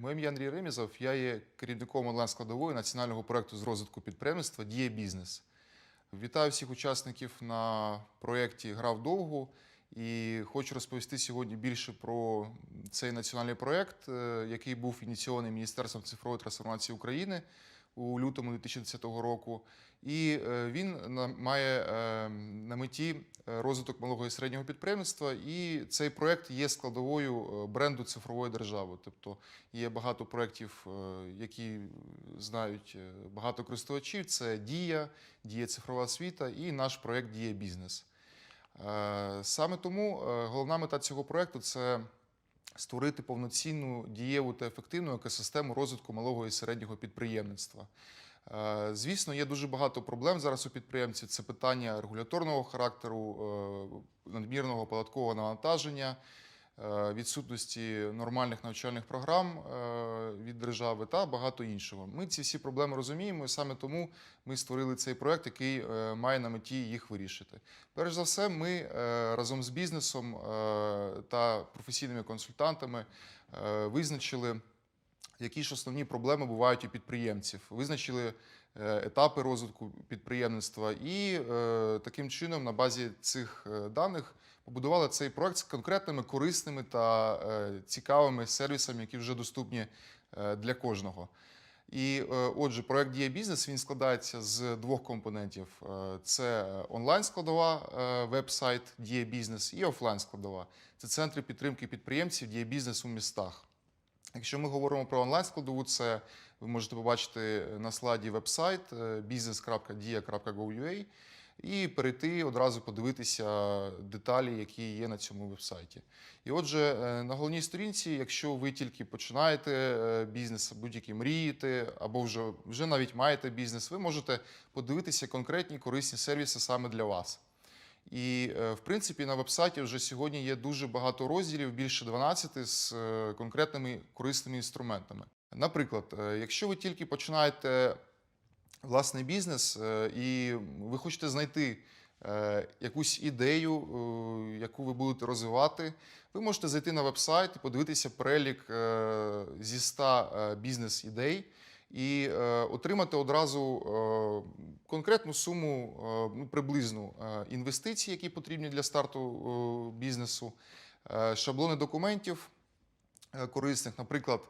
Моє ім'я Андрій Ремізов, я є керівником онлайн-складової національного проєкту з розвитку підприємництва Діє бізнес. Вітаю всіх учасників на проєкті Грав довго і хочу розповісти сьогодні більше про цей національний проєкт, е, який був ініційований Міністерством цифрової трансформації України у лютому 2010 року. І е, він має е, на меті е, розвиток малого і середнього підприємництва. І цей проєкт є складовою бренду цифрової держави. Тобто є багато проєктів, які знають багато користувачів. Це Дія, Дія цифрова освіта і наш проєкт Дія бізнес. Саме тому головна мета цього проєкту це створити повноцінну дієву та ефективну екосистему розвитку малого і середнього підприємництва. Е, Звісно, є дуже багато проблем зараз у підприємців. Це питання регуляторного характеру, е, надмірного податкового навантаження, відсутності нормальних навчальних програм е, від держави та багато іншого. Ми ці всі проблеми розуміємо, і саме тому ми створили цей проект, який е, має на меті їх вирішити. Перш за все, ми е, разом з бізнесом е, та професійними консультантами е, визначили, які ж основні проблеми бувають у підприємців, визначили е, етапи розвитку підприємництва і е, таким чином на базі цих е, даних побудували цей проект з конкретними корисними та цікавими сервісами, які вже доступні для кожного. І отже, проект Дія бізнес він складається з двох компонентів: це онлайн-складова, веб-сайт Дія бізнес і офлайн-складова. Це центри підтримки підприємців Дія бізнес у містах. Якщо ми говоримо про онлайн-складову, це ви можете побачити на слайді веб-сайт е, business.dia.gov.ua і перейти одразу подивитися деталі, які є на цьому веб-сайті. І отже, е, на головній сторінці, якщо ви тільки починаєте е, бізнес, будь-який мрієте, або вже, вже навіть маєте бізнес, ви можете подивитися конкретні корисні сервіси саме для вас. І, е, в принципі, на веб-сайті вже сьогодні є дуже багато розділів, більше 12 з е, конкретними корисними інструментами. Наприклад, е, якщо ви тільки починаєте власний бізнес і ви хочете знайти якусь ідею, яку ви будете розвивати, ви можете зайти на веб-сайт і подивитися перелік зі 100 е, бізнес-ідей і е, отримати одразу е, конкретну суму, е, ну, приблизну інвестицій, які потрібні для старту бізнесу, шаблони документів корисних, наприклад,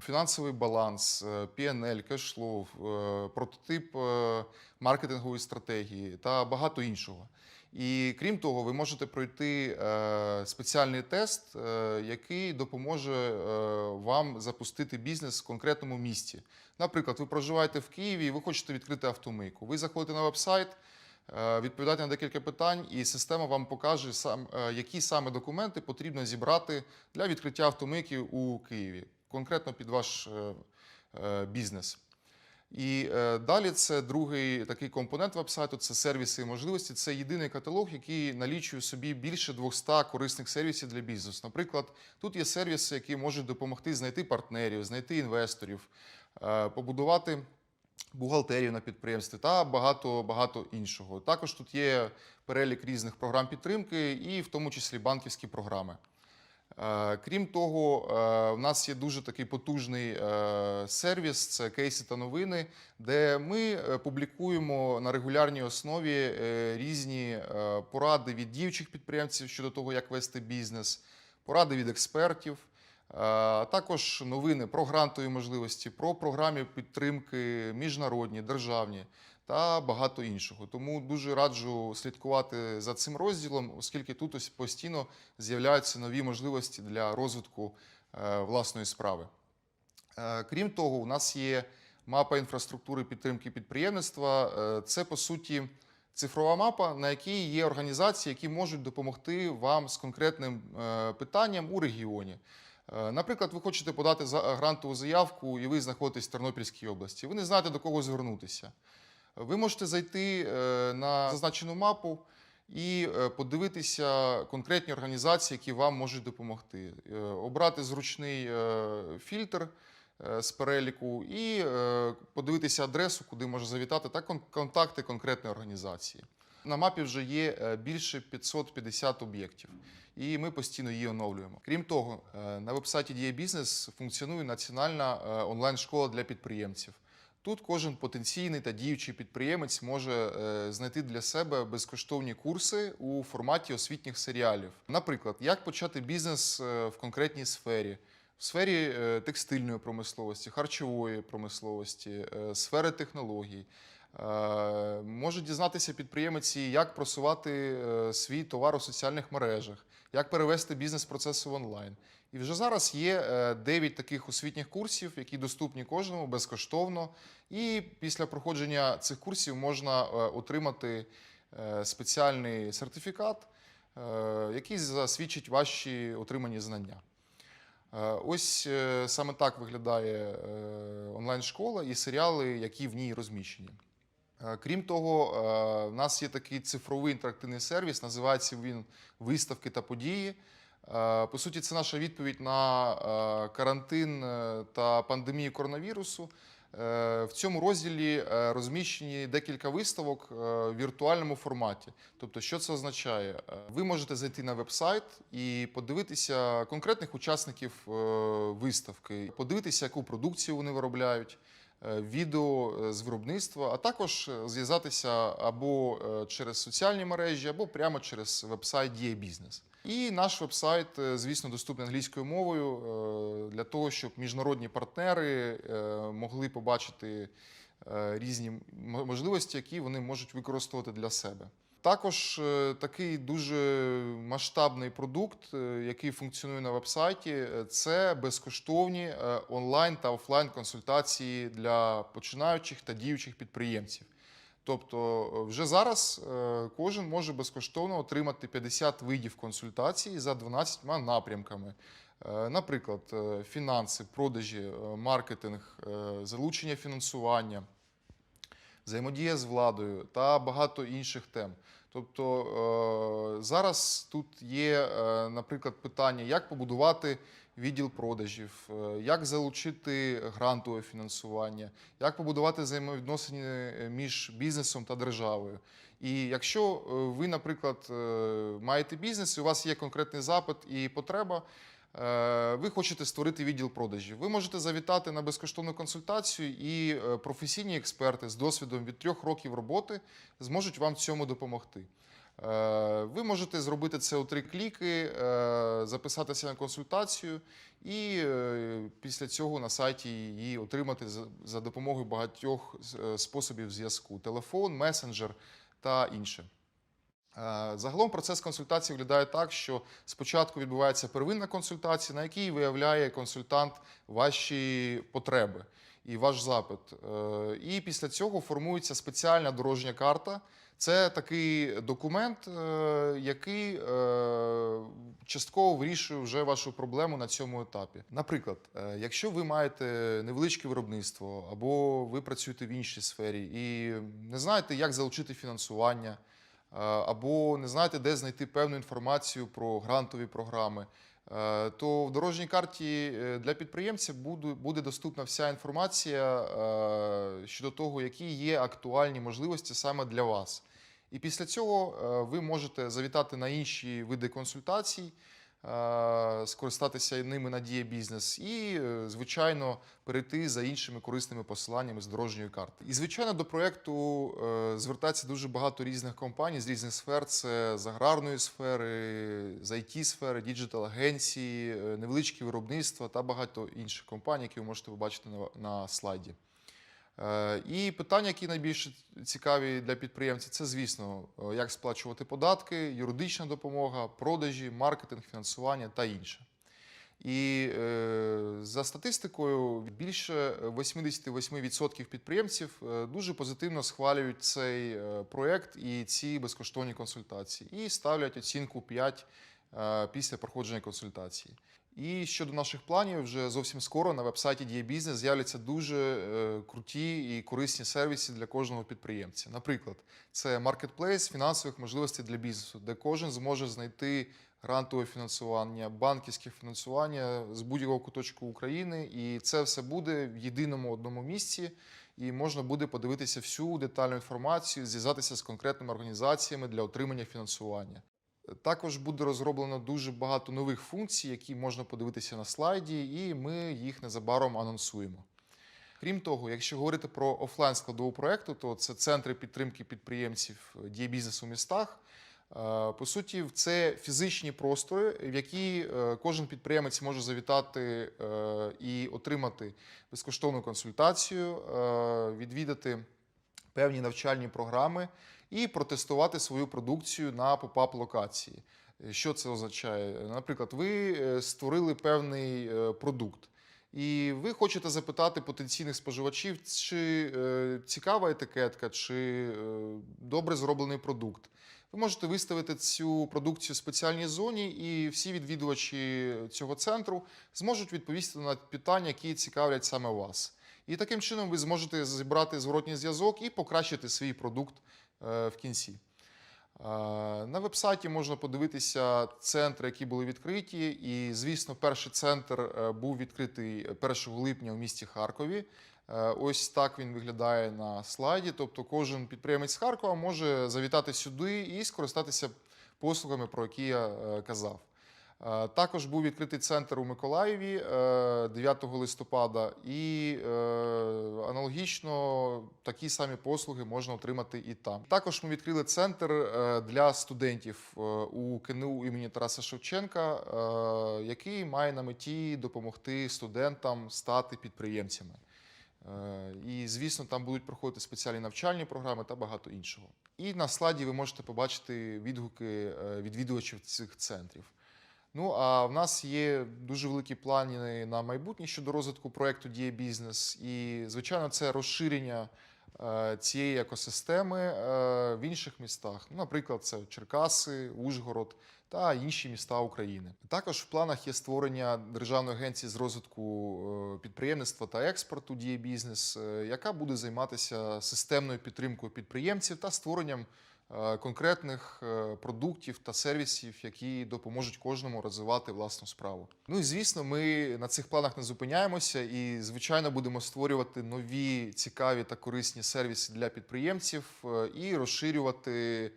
фінансовий баланс, PNL, кешфлоу, прототип маркетингової стратегії та багато іншого. І крім того, ви можете пройти е, спеціальний тест, е, який допоможе е, вам запустити бізнес в конкретному місті. Наприклад, ви проживаєте в Києві і ви хочете відкрити автомийку. Ви заходите на веб-сайт, відповідаєте на декілька питань, і система вам покаже, які саме документи потрібно зібрати для відкриття автомийки у Києві, конкретно під ваш бізнес. І е, далі це другий такий компонент вебсайту це сервіси і можливості. Це єдиний каталог, який налічує собі більше 200 корисних сервісів для бізнесу. Наприклад, тут є сервіси, які можуть допомогти знайти партнерів, знайти інвесторів, е, побудувати бухгалтерію на підприємстві та багато багато іншого. Також тут є перелік різних програм підтримки, і в тому числі банківські програми. Е, Крім того, е, в нас є дуже такий потужний е, сервіс це кейси та новини, де ми публікуємо на регулярній основі різні поради від діючих підприємців щодо того, як вести бізнес, поради від експертів, також новини про грантові можливості, про програми підтримки міжнародні, державні та багато іншого. Тому дуже раджу слідкувати за цим розділом, оскільки тут ось постійно з'являються нові можливості для розвитку е, власної справи. Е, Крім того, у нас є мапа інфраструктури підтримки підприємництва. Е, Це по суті цифрова мапа, на якій є організації, які можуть допомогти вам з конкретним питанням у регіоні. Наприклад, ви хочете подати грантову заявку, і ви знаходитесь в Тернопільській області. Ви не знаєте до кого звернутися. Ви можете зайти е, на зазначену мапу і е, подивитися конкретні організації, які вам можуть допомогти. Е, Обрати зручний фільтр з переліку і подивитися адресу, куди може завітати, та контакти конкретної організації. На мапі вже є більше 550 об'єктів, і ми постійно її оновлюємо. Крім того, на вебсайті Дія Бізнес функціонує національна онлайн-школа для підприємців. Тут кожен потенційний та діючий підприємець може е, знайти для себе безкоштовні курси у форматі освітніх серіалів. Наприклад, як почати бізнес е, в конкретній сфері. В сфері е, текстильної промисловості, харчової промисловості, сфери технологій. Може дізнатися підприємці, як просувати свій товар у соціальних мережах, як перевести бізнес-процеси в онлайн. І вже зараз є 9 таких освітніх курсів, які доступні кожному безкоштовно. І після проходження цих курсів можна е, отримати е, спеціальний сертифікат, е, який засвідчить ваші отримані знання. Е, Ось е, саме так виглядає е, онлайн-школа і серіали, які в ній розміщені. Е, Крім того, е, в нас є такий цифровий інтерактивний сервіс, називається він Виставки та події. Е, По суті, це наша відповідь на карантин та пандемію коронавірусу. В цьому розділі розміщені декілька виставок в віртуальному форматі. Тобто, що це означає? Ви можете зайти на веб-сайт і подивитися конкретних учасників виставки, подивитися, яку продукцію вони виробляють, відео е, з виробництва, а також е, зв'язатися або е, через соціальні мережі, або прямо через веб-сайт Дія Бізнес. І наш веб-сайт, е, звісно, доступний англійською мовою е, для того, щоб міжнародні партнери е, могли побачити е, різні можливості, які вони можуть використовувати для себе. Також е, такий дуже масштабний продукт, е, який функціонує на вебсайті, е, це безкоштовні онлайн та офлайн консультації для починаючих та діючих підприємців. Тобто, вже зараз кожен може безкоштовно отримати 50 видів консультацій за 12 напрямками. Наприклад, фінанси, продажі, маркетинг, залучення фінансування, взаємодія з владою та багато інших тем. Тобто е, зараз тут є, е, наприклад, питання, як побудувати відділ продажів, е, як залучити грантове фінансування, як побудувати взаємовідносини між бізнесом та державою. І якщо ви, наприклад, маєте бізнес, і у вас є конкретний запит і потреба, ви хочете створити відділ продажів. Ви можете завітати на безкоштовну консультацію, і е, професійні експерти з досвідом від трьох років роботи зможуть вам цьому допомогти. Е, Ви можете зробити це у три кліки, е, записатися на консультацію, і е, після цього на сайті її отримати за- допомогою багатьох е, способів зв'язку: телефон, месенджер та інше. Е, Загалом процес консультації виглядає так, що спочатку відбувається первинна консультація, на якій виявляє консультант ваші потреби і ваш запит. Е, І після цього формується спеціальна дорожня карта. Це такий документ, е, який частково вирішує вже вашу проблему на цьому етапі. Наприклад, якщо ви маєте невеличке виробництво або ви працюєте в іншій сфері і не знаєте, як залучити фінансування, або не знаєте, де знайти певну інформацію про грантові програми, е, то в дорожній карті е, для підприємців буде, доступна вся інформація е, щодо того, які є актуальні можливості саме для вас. І після цього е, ви можете завітати на інші види консультацій, е, скористатися ними на дія бізнес і, е, звичайно, перейти за іншими корисними посиланнями з дорожньої карти. І, звичайно, до проєкту е, звертається дуже багато різних компаній з різних сфер. Це з аграрної сфери, з it сфери, діджитал агенції, е, невеличкі виробництва та багато інших компаній, які ви можете побачити на слайді. Е, І питання, які найбільш цікаві для підприємців, це, звісно, е, як сплачувати податки, юридична допомога, продажі, маркетинг, фінансування та інше. І е, за статистикою, більше 88% підприємців дуже позитивно схвалюють цей проєкт і ці безкоштовні консультації, і ставлять оцінку 5 е, після проходження консультації. І щодо наших планів, вже зовсім скоро на вебсайті Дія Бізнес з'являться дуже е, круті і корисні сервіси для кожного підприємця. Наприклад, це маркетплейс фінансових можливостей для бізнесу, де кожен зможе знайти грантове фінансування, банківське фінансування з будь-якого куточку України, і це все буде в єдиному одному місці. і можна буде подивитися всю детальну інформацію, зв'язатися з конкретними організаціями для отримання фінансування. Також буде розроблено дуже багато нових функцій, які можна подивитися на слайді, і ми їх незабаром анонсуємо. Крім того, якщо говорити про офлайн складову проекту, то це центри підтримки підприємців дії бізнесу в містах. Е, По суті, це фізичні простори, в які е, кожен підприємець може завітати е, і отримати безкоштовну консультацію, е, відвідати певні навчальні програми і протестувати свою продукцію на попап локації. Е, Що це означає? Наприклад, ви е, створили певний е, продукт. І ви хочете запитати потенційних споживачів, чи е, цікава етикетка, чи е, добре зроблений продукт. Ви можете виставити цю продукцію в спеціальній зоні, і всі відвідувачі цього центру зможуть відповісти на питання, які цікавлять саме вас. І таким чином ви зможете зібрати зворотній зв'язок і покращити свій продукт е, в кінці. Е, На вебсайті можна подивитися центри, які були відкриті. І, звісно, перший центр е, був відкритий 1 липня у місті Харкові. Е, Ось так він виглядає на слайді. Тобто, кожен підприємець Харкова може завітати сюди і скористатися послугами, про які я е, казав. Е, Також був відкритий центр у Миколаєві е, 9 листопада, і е, аналогічно такі самі послуги можна отримати і там. Також ми відкрили центр е, для студентів е, у КНУ імені Тараса Шевченка, е, який має на меті допомогти студентам стати підприємцями. Е, І, звісно, там будуть проходити спеціальні навчальні програми та багато іншого. І на слайді ви можете побачити відгуки е, відвідувачів цих центрів. Ну а в нас є дуже великі плани на майбутнє щодо розвитку проекту Діє бізнес. І, звичайно, це розширення е, цієї екосистеми е, в інших містах. Ну, наприклад, це Черкаси, Ужгород та інші міста України. Також в планах є створення Державної агенції з розвитку е, підприємництва та експорту Діє бізнес, яка буде займатися системною підтримкою підприємців та створенням конкретних е, продуктів та сервісів, які допоможуть кожному розвивати власну справу. Ну і звісно, ми на цих планах не зупиняємося і, звичайно, будемо створювати нові цікаві та корисні сервіси для підприємців е, і розширювати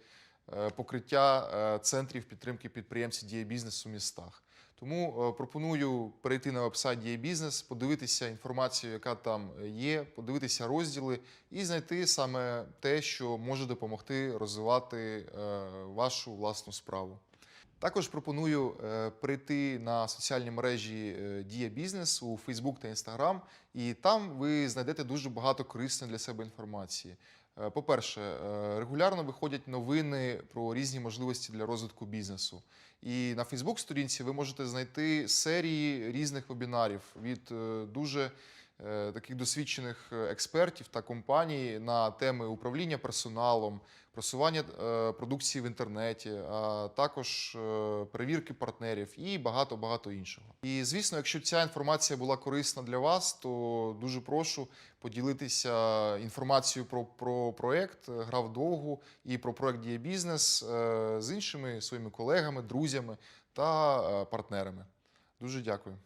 е, покриття е, центрів підтримки підприємців дії бізнесу в містах. Тому е, пропоную перейти на вебсайт Бізнес, подивитися інформацію, яка там є, подивитися розділи і знайти саме те, що може допомогти розвивати е, вашу власну справу. Також пропоную е, перейти на соціальні мережі е, Дія Бізнес у Facebook та Instagram, і там ви знайдете дуже багато корисної для себе інформації. Е, По-перше, е, регулярно виходять новини про різні можливості для розвитку бізнесу. І на Фейсбук-сторінці ви можете знайти серії різних вебінарів від е, дуже таких досвідчених е, експертів та компаній на теми управління персоналом, просування е, продукції в інтернеті, а також е, перевірки партнерів і багато багато іншого. І звісно, якщо ця інформація була корисна для вас, то дуже прошу поділитися інформацією про, про проект е, Гра вдовгу і про проект Діє Бізнес е, з іншими своїми колегами, друзями та е, партнерами. Дуже дякую.